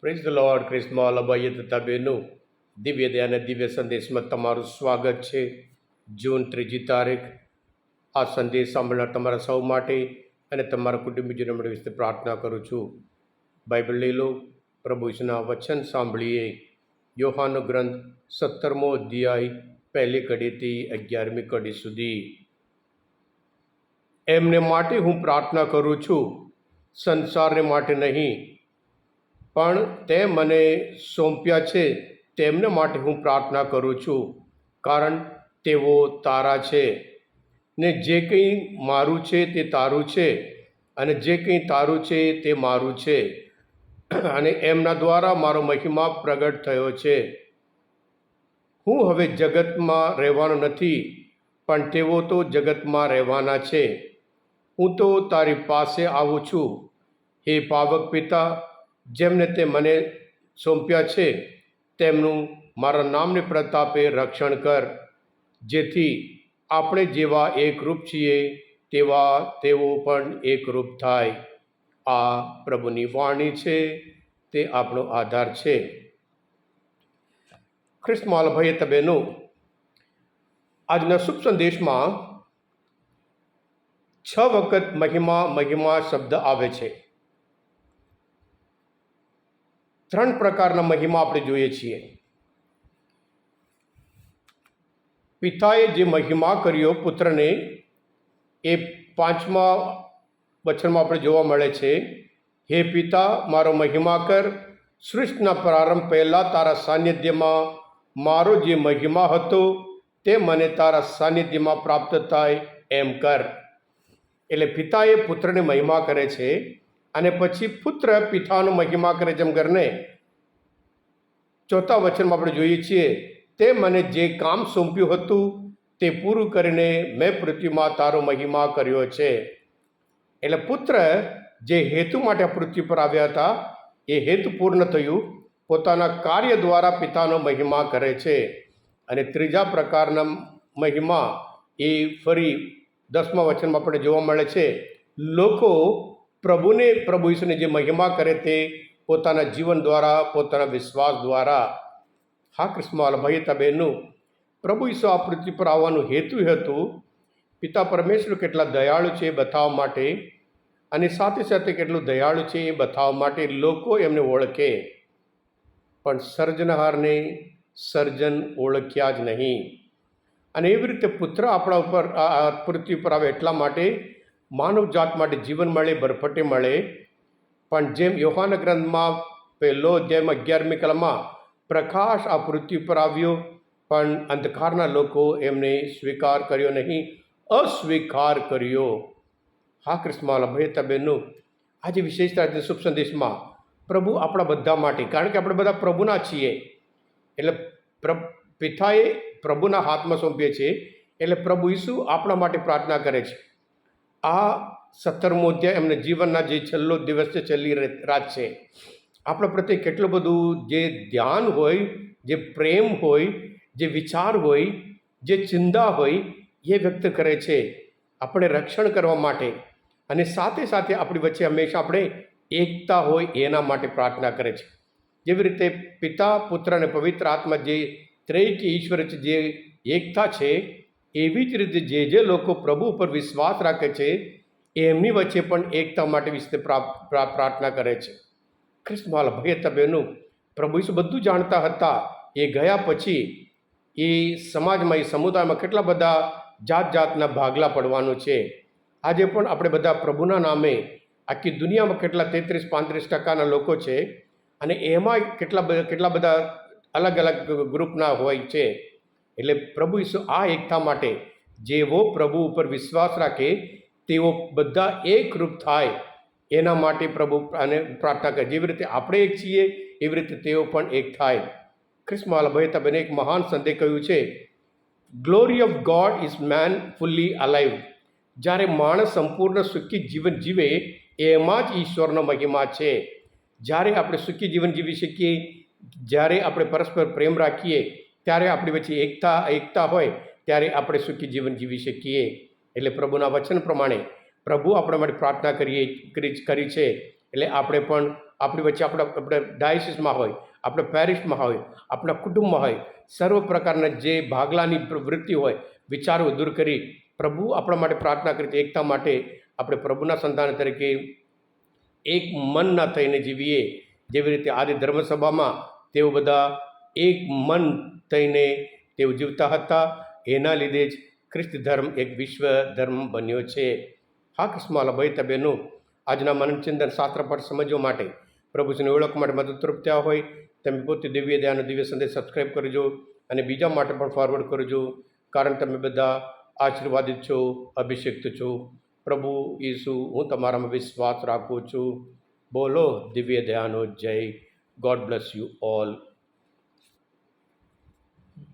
Praise the lord ક્રિસ્મા લભાઈએ તથા બહેનો દિવ્ય દયા અને દિવ્ય સંદેશમાં તમારું સ્વાગત છે જૂન ત્રીજી તારીખ. આ સંદેશ સાંભળનાર તમારા સૌ માટે અને તમારા કુટુંબીજનો માટે વિશે પ્રાર્થના કરું છું. બાઇબલ લઈ લો, પ્રભુ ઈસુના વચન સાંભળીએ. યોહાનો ગ્રંથ સત્તરમો અધ્યાય, પહેલી કડીથી અગિયારમી કડી સુધી. એમને માટે હું પ્રાર્થના કરું છું. સંસારને માટે નહીં પણ તે મને સોંપ્યા છે, તેમને માટે હું પ્રાર્થના કરું છું, કારણ તેઓ તારા છે, ને જે કંઈ મારું છે તે તારું છે, અને જે કંઈ તારું છે તે મારું છે, અને એમના દ્વારા મારો મહિમા પ્રગટ થયો છે. હું હવે જગતમાં રહેવાનો નથી, પણ તેઓ તો જગતમાં રહેવાના છે. હું તો તારી પાસે આવું છું. હે પાવક પિતા જેમને તે મને સોંપ્યા છે, તેમનું મારા નામને પ્રતાપે રક્ષણ કર. જેથી આપણે જેવા એકરૂપ છીએ, તેવા તેઓ પણ એકરૂપ થાય. આ પ્રભુની વાણી છે, તે આપણો આધાર છે. ખ્રિસ્ત માલભાઈએ તબેનો, આજના શુભ સંદેશમાં છ વખત મહિમા મહિમા શબ્દ આવે છે. ત્રણ પ્રકારના મહિમા આપણે જોઈએ છીએ. પિતાએ જે મહિમા કર્યો પુત્રને, એ પાંચમા વચનમાં આપણે જોવા મળે છે, હે પિતા, મારો મહિમા કર. સૃષ્ટિના પ્રારંભ પહેલાં તારા સાનિધ્યમાં મારો જે મહિમા હતો, તે મને તારા સાનિધ્યમાં પ્રાપ્ત થાય એમ કર. એટલે પિતાએ પુત્રને મહિમા કરે છે અને પછી પુત્ર પિતાનો મહિમા કરે જેમ કરીને ચોથા વચનમાં આપણે જોઈએ છીએ, તે મને જે કામ સોંપ્યું હતું, તે પૂરું કરીને મેં પૃથ્વીમાં તારો મહિમા કર્યો છે. એટલે પુત્ર જે હેતુ માટે પૃથ્વી પર આવ્યા હતા, એ હેતુ પૂર્ણ થયું, પોતાના કાર્ય દ્વારા પિતાનો મહિમા કરે છે. અને ત્રીજા પ્રકારના મહિમા એ ફરી દસમા વચનમાં આપણે જોવા મળે છે, લોકો પ્રભુને, પ્રભુ ઈસુને જે મહિમા કરે તે પોતાના જીવન દ્વારા, પોતાના વિશ્વાસ દ્વારા. હા, કૃષ્ણ તબેનું પ્રભુ ઈસુ આ પૃથ્વી પર આવવાનું હેતુ હતું. પિતા પરમેશ્વર કેટલા દયાળુ છે એ બતાવવા માટે અને સાથે સાથે કેટલું દયાળુ છે એ બતાવવા માટે લોકો એમને ઓળખે. પણ સર્જનહારને સર્જન ઓળખ્યા જ નહીં. અને એવી રીતે પુત્ર આપણા ઉપર આ પૃથ્વી પર આવે એટલા માટે માનવ જાત માટે જીવન મળે ભરફટે મળે. પણ જેમ યોહાન ગ્રંથમાં પહેલો જેમ અગિયારમી કલમાં પ્રકાશ આ પૃથ્વી પર આવ્યો, પણ અંધકારના લોકો એમને સ્વીકાર કર્યો નહીં, અસ્વીકાર કર્યો. હા કૃષ્ણમાલ ભય તબેનું આજે વિશેષતા શુભ સંદેશમાં. પ્રભુ આપણા બધા માટે, કારણ કે આપણે બધા પ્રભુના છીએ. એટલે પ્ર, પિતાએ પ્રભુના હાથમાં સોંપીએ છીએ. એટલે પ્રભુ ઈસુ આપણા માટે પ્રાર્થના કરે છે. આ સત્તરમો અધ્યાય એમને જીવનના જે છેલ્લો દિવસ છે, છેલ્લી રાત છે. આપણા પ્રત્યે કેટલું બધું જે ધ્યાન હોય, જે પ્રેમ હોય, જે વિચાર હોય, જે ચિંતા હોય, એ વ્યક્ત કરે છે આપણે રક્ષણ કરવા માટે. અને સાથે સાથે આપણી વચ્ચે હંમેશા આપણે એકતા હોય એના માટે પ્રાર્થના કરે છે. જેવી રીતે પિતા, પુત્ર અને પવિત્ર આત્મા જે ત્રેય ઈશ્વર જે એકતા છે એવી જ રીતે જે જે લોકો પ્રભુ ઉપર વિશ્વાસ રાખે છે, એમની વચ્ચે પણ એકતા માટે વિશે પ્રાર્થના કરે છે. ખ્રિસ્તમાલ ભય તબેનું, પ્રભુ ઈસુ બધું જાણતા હતા. એ ગયા પછી એ સમાજમાં, એ સમુદાયમાં કેટલા બધા જાત જાતના ભાગલા પડવાનું છે. આજે પણ આપણે બધા પ્રભુના નામે આખી દુનિયામાં કેટલા તેત્રીસ, પાંત્રીસ ટકાના લોકો છે અને એમાં કેટલા કેટલા બધા અલગ અલગ ગ્રુપના હોય છે. એટલે પ્રભુ ઈસુ આ એકતા માટે જેવો પ્રભુ ઉપર વિશ્વાસ રાખે, તેઓ બધા એકરૂપ થાય. એના માટે પ્રભુ અને પ્રાર્થના કરે. જેવી રીતે આપણે એક છીએ, એવી રીતે તેઓ પણ એક થાય. ખ્રિસ્માલ ભાઈ તબેને એક મહાન સંદેહ કહ્યું છે glory of God is man fully alive જ્યારે માણસ સંપૂર્ણ સુખી જીવન જીવે, એમાં જ ઈશ્વરનો મહિમા છે. જ્યારે આપણે સુખી જીવન જીવી શકીએ, જ્યારે આપણે પરસ્પર પ્રેમ રાખીએ ત્યારે આપણી વચ્ચે એકતા એકતા હોય, ત્યારે આપણે સુખી જીવન જીવી શકીએ. એટલે પ્રભુના વચન પ્રમાણે પ્રભુ આપણા માટે પ્રાર્થના કરીએ, કરી કરી છે. એટલે આપણે પણ આપણી વચ્ચે આપણા, આપણે ડાયસિસમાં હોય, આપણે પેરિસમાં હોય, આપણા કુટુંબમાં હોય, સર્વ પ્રકારના જે ભાગલાની પ્રવૃત્તિ હોય, વિચારો દૂર કરી પ્રભુ આપણા માટે પ્રાર્થના કરી એકતા માટે આપણે પ્રભુના સંતાન તરીકે એક મનના થઈને જીવીએ. જેવી રીતે આદિ ધર્મસભામાં તેઓ બધા એક મન થઈને તેઓ જીવતા હતા. એના લીધે જ ખ્રિસ્ત ધર્મ એક વિશ્વ ધર્મ બન્યો છે. હા, કિસ્માલા ભાઈ, તબેનું, આજના મનચિંતન શાસ્ત્ર પર સમજવા માટે પ્રભુજીને ઓળખ માટે મદદરૂપ થયા હોય, તમે પોતે દિવ્ય દયાનો દિવ્ય સંદેશ સબસ્ક્રાઈબ કરજો અને બીજા માટે પણ ફોરવર્ડ કરજો, કારણ તમે બધા આશીર્વાદિત છો, અભિષિક્ત છો. પ્રભુ ઈસુ, હું તમારામાં વિશ્વાસ રાખું છું. બોલો, દિવ્ય દયાનો જય. God bless you all